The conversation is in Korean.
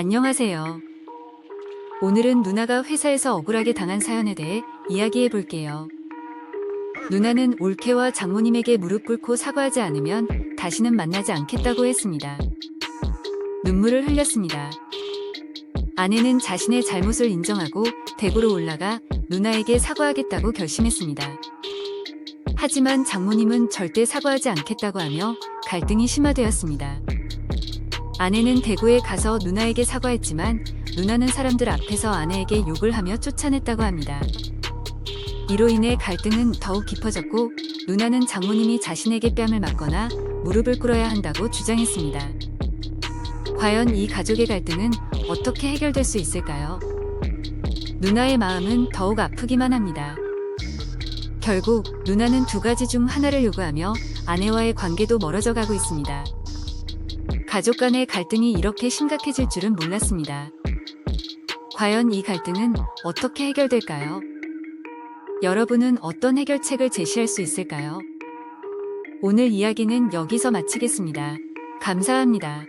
안녕하세요. 오늘은 누나가 회사에서 억울하게 당한 사연에 대해 이야기해 볼게요. 누나는 올케와 장모님에게 무릎 꿇고 사과하지 않으면 다시는 만나지 않겠다고 했습니다. 눈물을 흘렸습니다. 아내는 자신의 잘못을 인정하고 대구로 올라가 누나에게 사과하겠다고 결심했습니다. 하지만 장모님은 절대 사과하지 않겠다고 하며 갈등이 심화되었습니다. 아내는 대구에 가서 누나에게 사과했지만 누나는 사람들 앞에서 아내에게 욕을 하며 쫓아냈다고 합니다. 이로 인해 갈등은 더욱 깊어졌고 누나는 장모님이 자신에게 뺨을 맞거나 무릎을 꿇어야 한다고 주장했습니다. 과연 이 가족의 갈등은 어떻게 해결될 수 있을까요? 누나의 마음은 더욱 아프기만 합니다. 결국 누나는 두 가지 중 하나를 요구하며 아내와의 관계도 멀어져 가고 있습니다. 가족 간의 갈등이 이렇게 심각해질 줄은 몰랐습니다. 과연 이 갈등은 어떻게 해결될까요? 여러분은 어떤 해결책을 제시할 수 있을까요? 오늘 이야기는 여기서 마치겠습니다. 감사합니다.